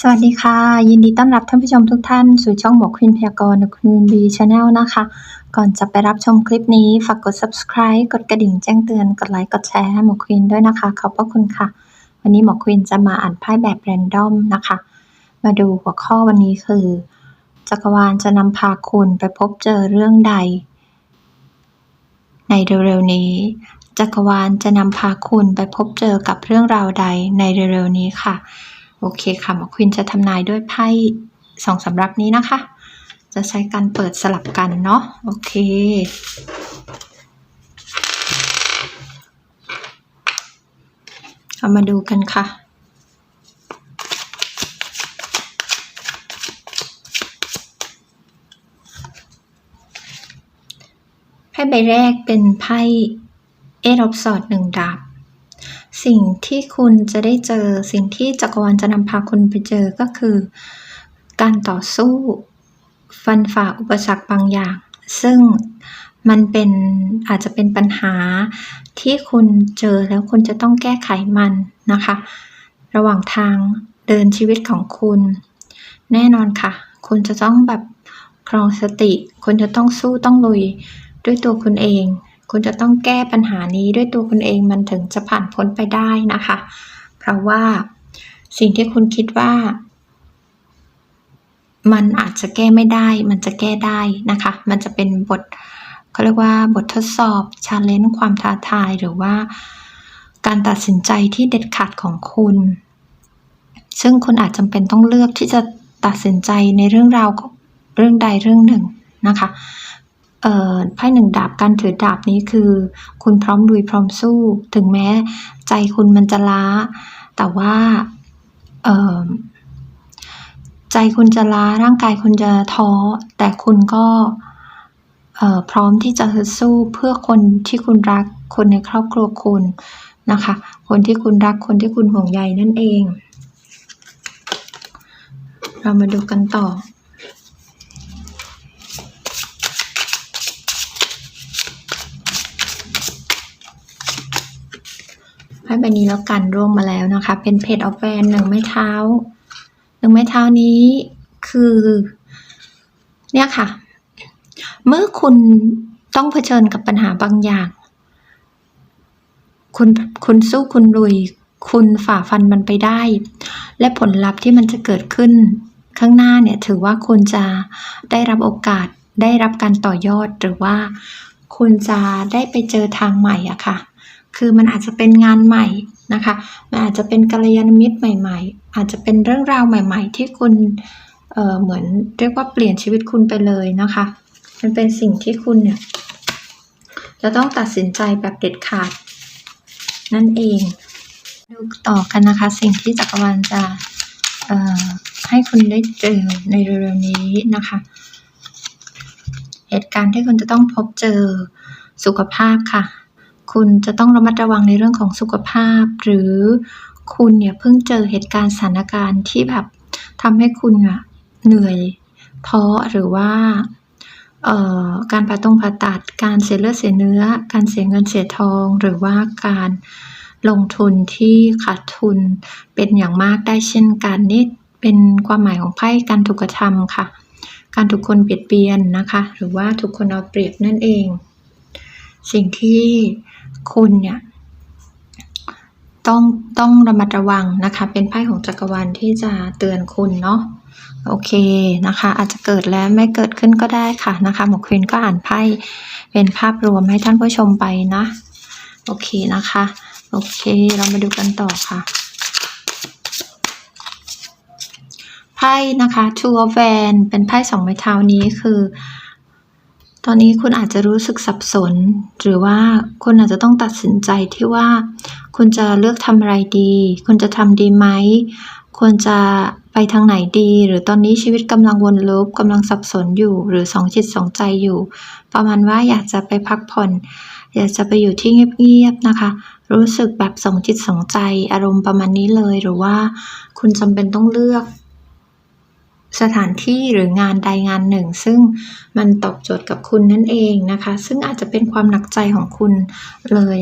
สวัสดีค่ะ ยินดีต้อนรับท่านผู้ชมทุกท่าน สู่ช่องหมอควินพยากรณ์คุณบีชาแนลนะคะ ก่อนจะไปรับชมคลิปนี้ฝากกด subscribe กดกระดิ่งแจ้งเตือนกดไลค์กดแชร์ให้หมอควินด้วยนะคะ ขอบพระคุณค่ะ วันนี้หมอควินจะมาอ่านไพ่แบบแรนดอมนะคะ มาดูหัวข้อวันนี้คือ จักรวาลจะนำพาคุณไปพบเจอเรื่องใด ในเร็วๆนี้ จักรวาลจะนำพาคุณไปพบเจอกับเรื่องราวใดในเร็วๆนี้ค่ะ โอเคค่ะหมอควินจะทำนายด้วยไพ่สองสำรับนี้นะคะ จะใช้การเปิดสลับกันเนาะโอเคเอามาดูกันค่ะ ไพ่ใบแรกเป็นไพ่เอรอบสอดหนึ่งดาบ สิ่งที่คุณจะได้เจอ สิ่งที่จักรวาลจะนำพาคุณไปเจอก็คือ การต่อสู้ ฟันฝ่าอุปสรรคบางอย่าง ซึ่งมันเป็นอาจจะเป็นปัญหาที่คุณเจอแล้วคุณจะต้องแก้ไขมันนะคะ ระหว่างทางเดินชีวิตของคุณ แน่นอนค่ะ คุณจะต้องแบบครองสติ คุณจะต้องสู้ต้องลุยด้วยตัวคุณเอง คุณจะต้องแก้ปัญหานี้ด้วยตัวคุณเองมันถึงจะผ่านพ้นไปได้นะคะ เพราะว่าสิ่งที่คุณคิดว่า มันอาจจะแก้ไม่ได้ มันจะแก้ได้นะคะ มันจะเป็นบทเขาเรียกว่าบททดสอบชาเลนจ์ความท้าทายหรือว่า การตัดสินใจที่เด็ดขาดของคุณ ซึ่งคุณอาจจำเป็นต้องเลือกที่จะตัดสินใจในเรื่องราวเรื่องใดเรื่องหนึ่งนะคะ ไพ่หนึ่งดาบการถือดาบนี้คือ คุณพร้อมลุยพร้อมสู้ ถึงแม้ใจคุณมันจะล้า แต่ว่าใจคุณจะล้าร่างกายคุณจะท้อ แต่คุณก็พร้อมที่จะสู้เพื่อคนที่คุณรักคนในครอบครัวคุณนะคะ คนที่คุณรักคนที่คุณห่วงใยนั่นเอง เรามาดูกันต่อ ใบนี้แล้วกันร่วงมาแล้วนะคะ เป็นเพจออฟแวนหนึ่งไม้เท้าหนึ่งไม้เท้านี้คือ เนี่ยค่ะ เมื่อคุณต้องเผชิญกับปัญหาบางอย่าง คุณคุณสู้คุณลุย คุณฝ่าฟันมันไปได้ และผลลัพธ์ที่มันจะเกิดขึ้น ข้างหน้าเนี่ยถือว่าคุณจะได้รับโอกาสได้รับการต่อยอดหรือว่า คุณจะได้ไปเจอทางใหม่อะค่ะ คือมันอาจจะเป็นงานใหม่นะคะ มันอาจจะเป็นกัลยาณมิตรใหม่ ๆ อาจจะเป็นเรื่องราวใหม่ ๆ ที่คุณเอ่อเหมือนเรียกว่าเปลี่ยนชีวิตคุณไปเลยนะคะ มันเป็นสิ่งที่คุณเนี่ยจะต้องตัดสินใจแบบเด็ดขาด นั่นเอง ดูต่อกันนะคะ สิ่งที่จักรวาลจะเอ่อให้คุณได้เจอในเร็วๆนี้นะคะ เหตุการณ์ที่คุณจะต้องพบเจอสุขภาพค่ะ คุณจะต้องระมัดระวังในเรื่องของสุขภาพ หรือคุณเนี่ยเพิ่งเจอเหตุการณ์สถานการณ์ที่แบบทำให้คุณอะเหนื่อยท้อหรือว่าการผ่าตรงผ่าตัด การเสียเลือดเสียเนื้อ การเสียเงินเสียทอง หรือว่าการลงทุนที่ขาดทุนเป็นอย่างมากได้เช่นกันนี่เป็นความหมายของไพ่การถูกกระทำค่ะ การถูกคนเบียดเบียนนะคะ หรือว่าถูกคนเอาเปรียบนั่นเอง สิ่งที่ คุณเนี่ยต้องต้องระมัดระวังนะคะ เป็นไพ่ของจักรวาลที่จะเตือนคุณเนาะโอเคนะคะ อาจจะเกิดและไม่เกิดขึ้นก็ได้ค่ะนะคะหมอควินก็อ่านไพ่เป็นภาพรวมให้ท่านผู้ชมไปนะ โอเคนะคะ โอเคเรามาดูกันต่อค่ะไพ่นะคะ Two of w a n d เป็นไพ่สองไม้เท้านี้คือ ตอนนี้คุณอาจจะรู้สึกสับสน หรือว่าคุณอาจจะต้องตัดสินใจที่ว่า คุณจะเลือกทำอะไรดี คุณจะทำดีไหมควรจะไปทางไหนดี หรือตอนนี้ชีวิตกำลังวนลูปกำลังสับสนอยู่ หรือสองจิตสองใจอยู่ ประมาณว่าอยากจะไปพักผ่อน อยากจะไปอยู่ที่เงียบๆนะคะ รู้สึกแบบสองจิตสองใจอารมณ์ประมาณนี้เลย หรือว่าคุณจำเป็นต้องเลือก สถานที่หรืองานใดงานหนึ่ง ซึ่งมันตอบโจทย์กับคุณนั่นเองนะคะ ซึ่งอาจจะเป็นความหนักใจของคุณเลย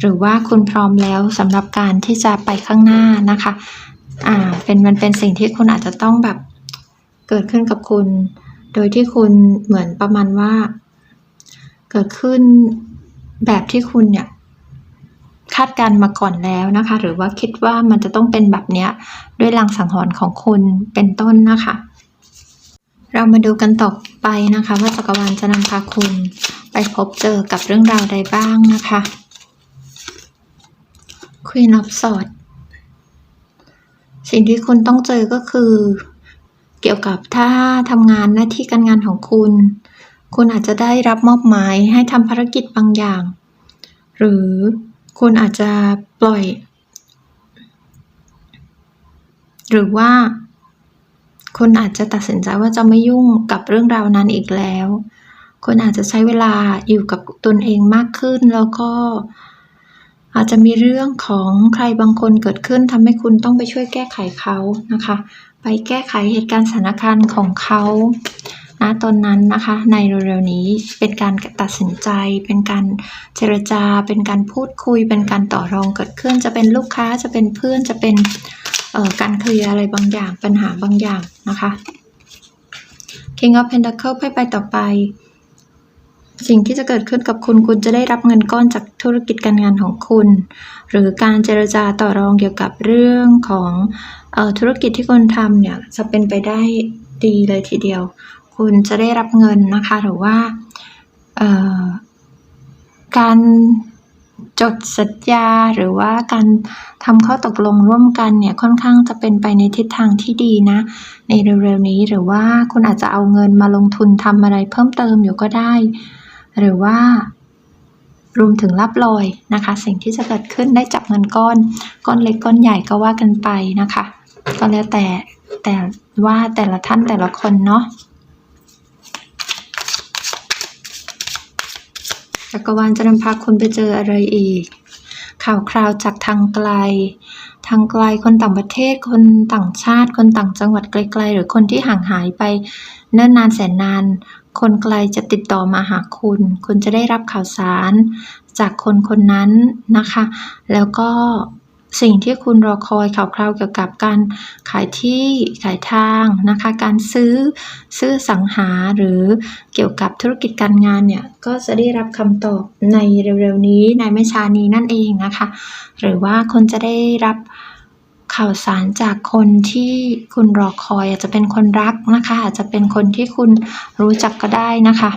หรือว่าคุณพร้อมแล้วสำหรับการที่จะไปข้างหน้านะคะอ่าเป็นมันเป็นสิ่งที่คุณอาจจะต้องแบบเกิดขึ้นกับคุณ โดยที่คุณเหมือนประมาณว่า เกิดขึ้นแบบที่คุณเนี่ยคาดการณ์มาก่อนแล้วนะคะ หรือว่าคิดว่ามันจะต้องเป็นแบบเนี้ยด้วยลางสังหรณ์ของคุณเป็นต้นนะคะ เรามาดูกันต่อไปนะคะ ว่าจักรวาลจะนำพาคุณไปพบเจอกับเรื่องราวใดบ้างนะคะ Queen of Swords สิ่งที่คุณต้องเจอก็คือ เกี่ยวกับถ้าทำงานหน้าที่การงานของคุณ คุณอาจจะได้รับมอบหมายให้ทำภารกิจบางอย่าง หรือคุณอาจจะปล่อย หรือว่า คุณอาจจะตัดสินใจว่าจะไม่ยุ่งกับเรื่องราวนั้นอีกแล้วคุณอาจจะใช้เวลาอยู่กับตนเองมากขึ้น แล้วก็อาจจะมีเรื่องของใครบางคนเกิดขึ้นทำให้คุณต้องไปช่วยแก้ไขเขานะคะ ไปแก้ไขเหตุการณ์สถานการณ์ของเขาณตอนนั้นนะคะ ในเร็วๆนี้เป็นการตัดสินใจ เป็นการเจรจา เป็นการพูดคุย เป็นการต่อรองเกิดขึ้น จะเป็นลูกค้าจะเป็นเพื่อนจะเป็น การเคลียร์อะไรบางอย่างปัญหาบางอย่างนะคะ King of Pentacle ไพ่ใบต่อไป สิ่งที่จะเกิดขึ้นกับคุณคุณจะได้รับเงินก้อนจากธุรกิจการงานของคุณ หรือการเจรจาต่อรองเกี่ยวกับเรื่องของออธุรกิจที่คุณทำเนี่ยจะเป็นไปได้ดีเลยทีเดียว คุณจะได้รับเงินนะคะหรือว่าการ จดสัญญาหรือว่าการทำข้อตกลงร่วมกันเนี่ยค่อนข้างจะเป็นไปในทิศทางที่ดีนะ ในเร็วๆนี้หรือว่าคุณอาจจะเอาเงินมาลงทุนทำอะไรเพิ่มเติมอยู่ก็ได้ หรือว่ารวมถึงรับลอยนะคะ สิ่งที่จะเกิดขึ้นได้จับเงินก้อน ก้อนเล็กก้อนใหญ่ก็ว่ากันไปนะคะ ก็แล้วแต่แต่ว่าแต่ละท่านแต่ละคนเนาะ จักรวาลจะนำพาคุณไปเจออะไรอีก ข่าวคราวจากทางไกล ทางไกลคนต่างประเทศ คนต่างชาติ คนต่างจังหวัดไกลๆ หรือคนที่ห่างหายไปเนิ่นนานแสนนาน คนไกลจะติดต่อมาหาคุณ คุณจะได้รับข่าวสารจากคนคนนั้นนะคะ แล้วก็ สิ่งที่คุณรอคอยข่าวคราวเกี่ยวกับการขายที่ขายทางนะคะ การซื้อซื้อสังหาหรือเกี่ยวกับธุรกิจการงานเนี่ย ก็จะได้รับคำตอบในเร็วๆนี้ในไม่ช้านี้นั่นเองนะคะ หรือว่าคนจะได้รับข่าวสารจากคนที่คุณรอคอย อาจจะเป็นคนรักนะคะ อาจจะเป็นคนที่คุณรู้จักก็ได้นะคะ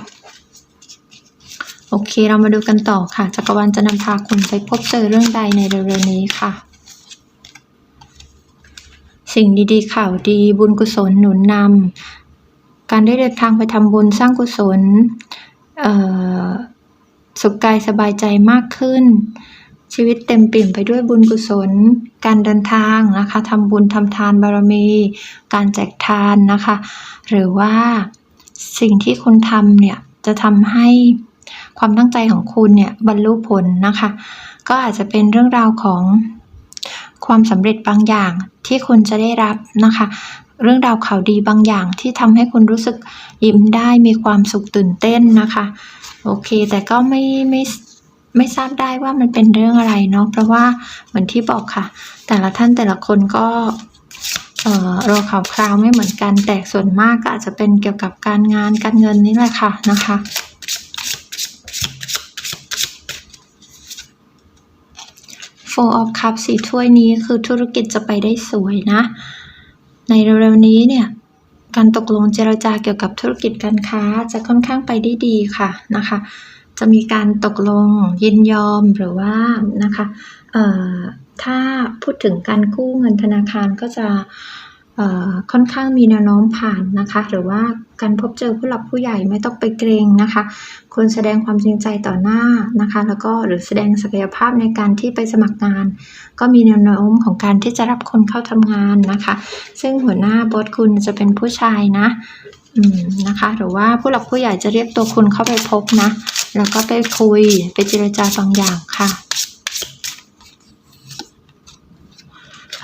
โอเค เรามาดูกันต่อค่ะ จักรวาลจะนำพาคุณไปพบเจอเรื่องใดในเร็วๆนี้ค่ะ สิ่งดีๆ ข่าวดี บุญกุศลหนุนนำ การได้เดินทางไปทำบุญสร้างกุศลสุขกายสบายใจมากขึ้น ชีวิตเต็มปิ่มไปด้วยบุญกุศล การเดินทางนะคะทำบุญทำทานบารมี การแจกทานนะคะ หรือว่าสิ่งที่คุณทำเนี่ยจะทำให้ ความตั้งใจของคุณเนี่ยบรรลุผลนะคะ ก็อาจจะเป็นเรื่องราวของความสำเร็จบางอย่างที่คุณจะได้รับนะคะ เรื่องราวข่าวดีบางอย่างที่ทำให้คุณรู้สึกยิ้มได้มีความสุขตื่นเต้นนะคะ โอเค แต่ก็ไม่ไม่ไม่ทราบได้ว่ามันเป็นเรื่องอะไรเนาะเพราะว่าเหมือนที่บอกค่ะ แต่ละท่านแต่ละคนก็เอ่อรอข่าวคราวไม่เหมือนกันแต่ส่วนมากก็อาจจะเป็นเกี่ยวกับการงานการเงินนี่แหละค่ะนะคะ Four of Cups สีถ้วยนี้คือธุรกิจจะไปได้สวยนะ ในเร็วๆนี้เนี่ย การตกลงเจรจาเกี่ยวกับธุรกิจการค้าจะค่อนข้างไปได้ดีค่ะนะคะ จะมีการตกลงยินยอมหรือว่านะคะถ้าพูดถึงการกู้เงินธนาคารก็จะ ค่อนข้างมีแนวโน้มผ่านนะคะ หรือว่าการพบเจอผู้หลักผู้ใหญ่ไม่ต้องไปเกรงนะคะควรแสดงความจริงใจต่อหน้านะคะ แล้วก็หรือแสดงศักยภาพในการที่ไปสมัครงาน ก็มีแนวโน้มของการที่จะรับคนเข้าทำงานนะคะ ซึ่งหัวหน้าบอสคุณจะเป็นผู้ชายนะนะคะ หรือว่าผู้หลักผู้ใหญ่จะเรียกตัวคุณเข้าไปพบนะ แล้วก็ไปคุยไปเจรจาบางอย่างค่ะ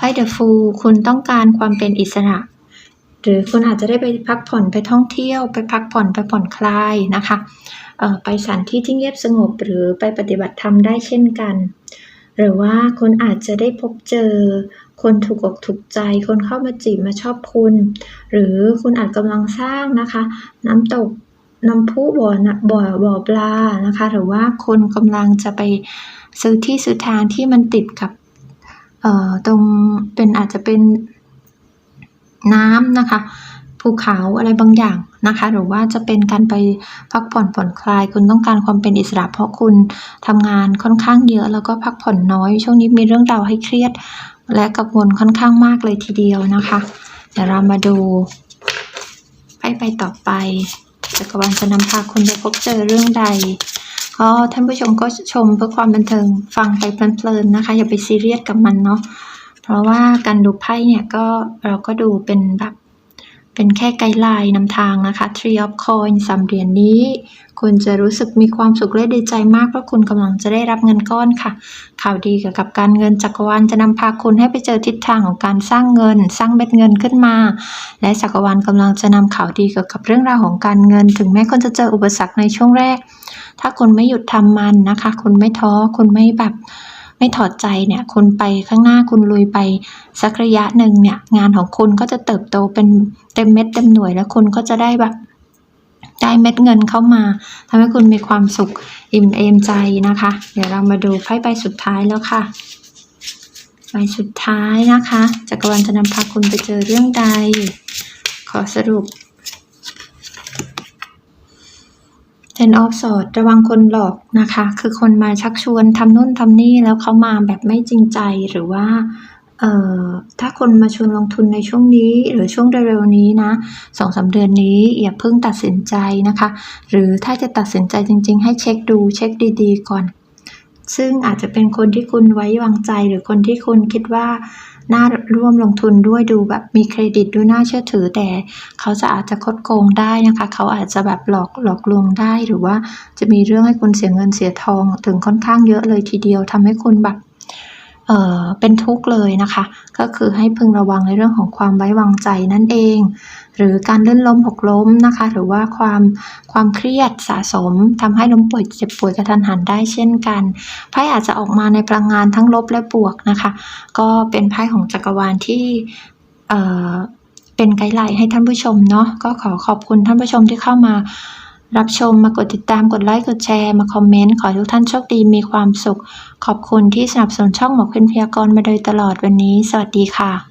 ไพ่เดอะฟูคุณต้องการความเป็นอิสระ หรือคุณอาจจะได้ไปพักผ่อนไปท่องเที่ยว ไปพักผ่อนไปผ่อนคลายนะคะไปสถานที่ที่เงียบสงบหรือไปปฏิบัติธรรมได้เช่นกัน หรือว่าคุณอาจจะได้พบเจอคนถูกอกถูกใจ คนเข้ามาจีบมาชอบคุณ หรือคุณอาจกำลังสร้างนะคะ น้ำตกน้ำพุบ่อนะบ่อบ่อปลานะคะ หรือว่าคนกำลังจะไปซื้อที่ซื้อทางที่มันติดกับ เอ่อตรงเป็นอาจจะเป็นน้ำนะคะภูเขาอะไรบางอย่างนะคะ หรือว่าจะเป็นการไปพักผ่อนผ่อนคลาย คุณต้องการความเป็นอิสระ เพราะคุณทำงานค่อนข้างเยอะ แล้วก็พักผ่อนน้อย ช่วงนี้มีเรื่องราวให้เครียด และกังวลค่อนข้างมากเลยทีเดียวนะคะ เดี๋ยวเรามาดูไพ่ใบต่อไปจักรวาลจะนำพาคุณไปพบเจอเรื่องใด ก็ท่านผู้ชมก็ชมเพื่อความบันเทิงฟังไปเพลินๆนะคะ อย่าไปซีเรียสกับมันเนาะเพราะว่าการดูไพ่เนี่ยก็เราก็ดูเป็นแบบเป็นแค่ไกด์ไลน์นำทางนะคะ Tree of Coin สามเหรียญนี้ คุณจะรู้สึกมีความสุขและดีใจมากเพราะคุณกำลังจะได้รับเงินก้อนค่ะ ข่าวดีเกี่ยวกับการเงินจักรวาลจะนำพาคุณให้ไปเจอทิศทางของการสร้างเงิน สร้างเม็ดเงินขึ้นมา และจักรวาลกำลังจะนำข่าวดีเกี่ยวกับเรื่องราวของการเงิน ถึงแม้คุณจะเจออุปสรรคในช่วงแรก ถ้าคุณไม่หยุดทำมันนะคะ คุณไม่ท้อ คุณไม่แบบไม่ถอดใจเนี่ย คุณไปข้างหน้าคุณลุยไปสักระยะหนึ่งเนี่ย งานของคุณก็จะเติบโตเป็นเต็มเม็ดเต็มหน่วยแล้วคุณก็จะได้แบบได้เม็ดเงินเข้ามาทำให้คุณมีความสุขอิ่มเอมใจนะคะ เดี๋ยวเรามาดูไพ่ใบสุดท้ายแล้วค่ะใบสุดท้ายนะคะจักรวาลจะนำพาคุณไปเจอเรื่องใด ขอสรุป Ten of Swords ระวังคนหลอกนะคะ คือคนมาชักชวนทำนู่นทำนี่แล้วเขามาแบบไม่จริงใจหรือว่าถ้าคนมาชวนลงทุนในช่วงนี้ หรือช่วงเร็วๆนี้นะสองสาเดือนนี้อย่าเพิ่งตัดสินใจนะคะ หรือถ้าจะตัดสินใจจริงๆ ให้เช็คดูเช็คดีๆ ก่อน ซึ่งอาจจะเป็นคนที่คุณไว้วางใจ หรือคนที่คุณคิดว่าน่าร่วมลงทุนด้วยดูแบบมีเครดิตดูน่าเชื่อถือ แต่เขาจะอาจจะคดโกงได้นะคะ เขาอาจจะแบบหลอกหลอกลวงได้หรือว่าจะมีเรื่องให้คุณเสียเงินเสียทองถึงค่อนข้างเยอะเลยทีเดียวทำให้คุณแบบ เเป็นทุกข์เลยนะคะ ก็คือให้พึงระวังในเรื่องของความไว้วางใจนั่นเอง หรือการลื่นล้มหกล้มนะคะ หรือว่าความความเครียดสะสมทำให้ล้มป่วยเจ็บป่วยกระทันหันได้เช่นกันไพ่อาจจะออกมาในพลังงานทั้งลบและบวกนะคะ ก็เป็นไพ่ของจักรวาลที่เเป็นไกด์ไลน์ให้ท่านผู้ชมเนาะก็ขอขอบคุณท่านผู้ชมที่เข้ามา รับชมมากดติดตามกดไลค์กดแชร์มาคอมเมนต์ ขอทุกท่านโชคดีมีความสุข ขอบคุณที่สนับสนุนช่องหมอเพื่อนพยากรณ์มาโดยตลอดวันนี้ สวัสดีค่ะ